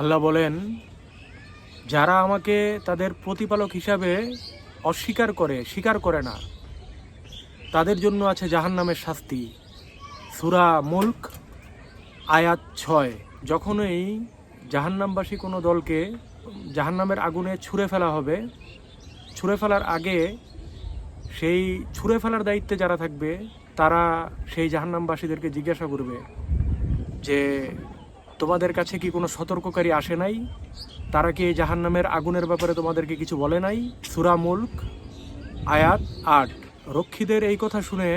আল্লাহ বলেন, যারা আমাকে তাদের প্রতিপালক হিসাবে অস্বীকার করে, স্বীকার করে না, তাদের জন্য আছে জাহান্নামের শাস্তি। সুরা মুল্ক, আয়াত ছয়। যখনই জাহান্নামবাসী কোনো দলকে জাহান্নামের আগুনে ছুঁড়ে ফেলা হবে, ছুঁড়ে ফেলার আগে সেই ছুঁড়ে ফেলার দায়িত্বে যারা থাকবে, তারা সেই জাহান্নামবাসীদেরকে জিজ্ঞাসা করবে যে তোমাদের কাছে কি কোনো সতর্ককারী আসে নাই? তারা কি এই জাহান্নামের আগুনের ব্যাপারে তোমাদেরকে কিছু বলে নাই? সুরা মুল্ক, আয়াত আট। রক্ষীদের এই কথা শুনে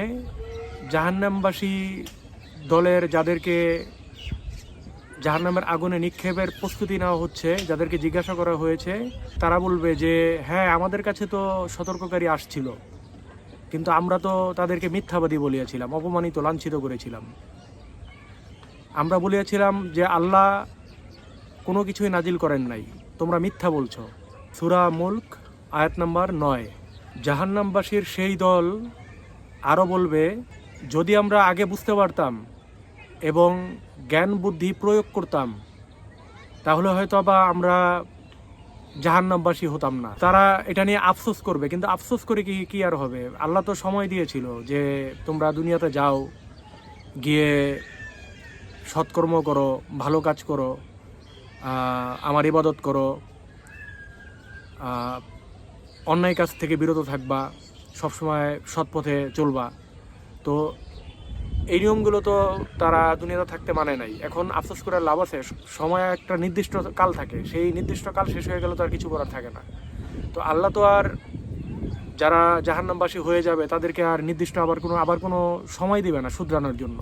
জাহান্নামবাসী দলের যাদেরকে জাহান্নামের আগুনে নিক্ষেপের প্রস্তুতি নেওয়া হচ্ছে, যাদেরকে জিজ্ঞাসা করা হয়েছে, তারা বলবে যে হ্যাঁ আমাদের কাছে তো সতর্ককারী আসছিল। কিন্তু আমরা তো তাদেরকে মিথ্যাবাদী বলিয়াছিলাম, অপমানিত, লাঞ্ছিত করেছিলাম। আমরা বলিয়াছিলাম যে আল্লাহ কোনো কিছুই নাজিল করেন নাই। তোমরা মিথ্যা বলছ। সুরা মুল্ক, আয়াত নাম্বার নয়। জাহান্নামবাসীর সেই দল আরও বলবে, যদি আমরা আগে বুঝতে পারতাম এবং জ্ঞান বুদ্ধি প্রয়োগ করতাম, তাহলে হয়তো বা আমরা জাহান্নামবাসী হতাম না। তারা এটা নিয়ে আফসোস করবে, কিন্তু আফসোস করে কি কি আর হবে? আল্লাহ তো সময় দিয়েছিল যে তোমরা দুনিয়াতে যাও, গিয়ে সৎকর্ম করো, ভালো কাজ করো আমার ইবাদত করো অন্যায় কাজ থেকে বিরত থাকবা, সবসময় সৎ পথে চলবা। তো এই নিয়মগুলো তো তারা দুনিয়াতে থাকতে মানে নাই। এখন আফসোস করার লাভ আছে, সময় একটা নির্দিষ্ট কাল থাকে, সেই নির্দিষ্ট কাল শেষ হয়ে গেলে তো আর কিছু করার থাকে না। তো আল্লাহ তো আর যারা জাহান্নামবাসী হয়ে যাবে, তাদেরকে আর নির্দিষ্ট আবার কোনো আবার কোনো সময় দিবে না শুধরানোর জন্য।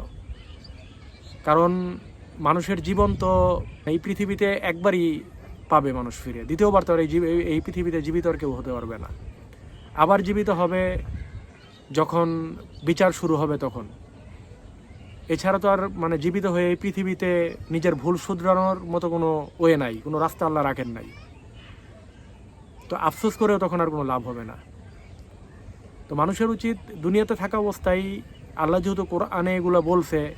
কারণ মানুষের জীবন তো এই পৃথিবীতে একবারই পাবে মানুষ ফিরে। দ্বিতীয়বার তো এই- এই পৃথিবীতে জীবিত আর কেউ হতে পারবে না। আবার জীবিত হবে যখন বিচার শুরু হবে তখন। এছাড়া তো আর মানে জীবিত হয়ে এই পৃথিবীতে নিজের ভুল শুধরানোর মতো কোনো ওয়ে নাই, কোনো রাস্তা আল্লাহ রাখেন নাই। তো আফসোস করেও তখন আর কোনো লাভ হবে না। তো মানুষের উচিত দুনিয়াতে থাকা অবস্থায় আল্লাহ যেহেতু কোরআনে এগুলো বলছে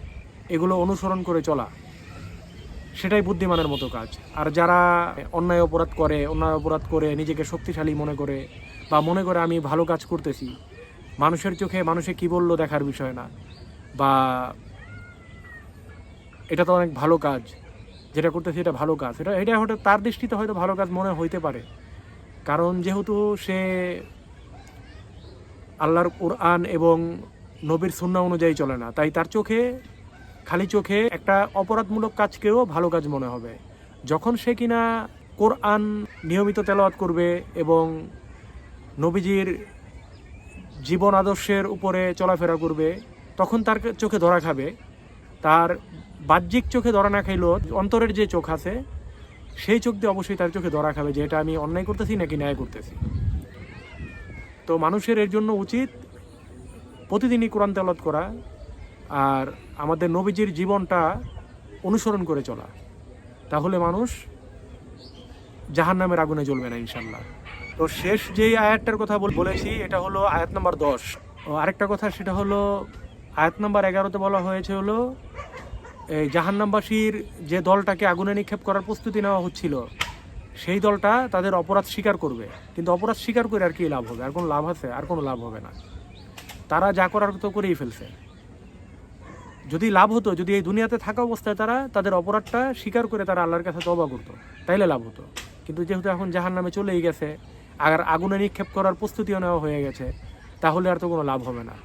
এগুলো অনুসরণ করে চলা, সেটাই বুদ্ধিমানের মতো কাজ। আর যারা অন্যায় অপরাধ করে, অন্যায় অপরাধ করে নিজেকে শক্তিশালী মনে করে বা মনে করে আমি ভালো কাজ করতেছি, মানুষের চোখে মানুষে কি বলল দেখার বিষয় না। বা এটা তো অনেক ভালো কাজ, যেটা করতেছি এটা ভালো কাজ। এটা এটা হয়তো তার দৃষ্টিতে হয়তো ভালো কাজ মনে হইতে পারে। কারণ যেহেতু সে আল্লাহর কোরআন এবং নবীর সুন্না অনুযায়ী চলে না, তাই তার চোখে খালি চোখে একটা অপরাধমূলক কাজকেও ভালো কাজ মনে হবে। যখন সে কিনা কোরআন নিয়মিত তেলাওয়াত করবে এবং নবীজির জীবন আদর্শের উপরে চলাফেরা করবে, তখন তার চোখে ধরা খাবে। তার বাহ্যিক চোখে ধরা না খাইলেও অন্তরের যে চোখ আছে, সেই চোখ দিয়ে অবশ্যই তার চোখে ধরা খাবে যে এটা আমি অন্যায় করতেছি নাকি ন্যায় করতেছি। তো মানুষের এর জন্য উচিত প্রতিদিনই কোরআন তেলাওয়াত করা আর আমাদের নবীজির জীবনটা অনুসরণ করে চলা। তাহলে মানুষ জাহান নামের আগুনে জ্বলবে না ইনশাল্লাহ তো শেষ যেই আয়াতটার কথা বল- বলেছি, এটা হলো আয়াত নাম্বার দশ। আরেকটা কথা, সেটা হলো আয়াত নাম্বার এগারোতে বলা হয়েছে হলো, এই জাহান্নামবাসীর যে দলটাকে আগুনে নিক্ষেপ করার প্রস্তুতি নেওয়া হচ্ছিল, সেই দলটা তাদের অপরাধ স্বীকার করবে। কিন্তু অপরাধ স্বীকার করে আর কি লাভ হবে? আর কোনো লাভ আছে? আর কোনো লাভ হবে না। তারা যা করার তো করেই ফেলছে। যদি লাভ হতো, যদি এই দুনিয়াতে থাকা অবস্থায় তারা তাদের অপরাধটা স্বীকার করে তারা আল্লাহর কাছে তবা করতো, তাইলে লাভ হতো। কিন্তু যেহেতু এখন জাহান নামে চলেই গেছে আর আগুনে নিক্ষেপ করার প্রস্তুতিও নেওয়া হয়ে গেছে, তাহলে আর তো কোনো লাভ হবে না।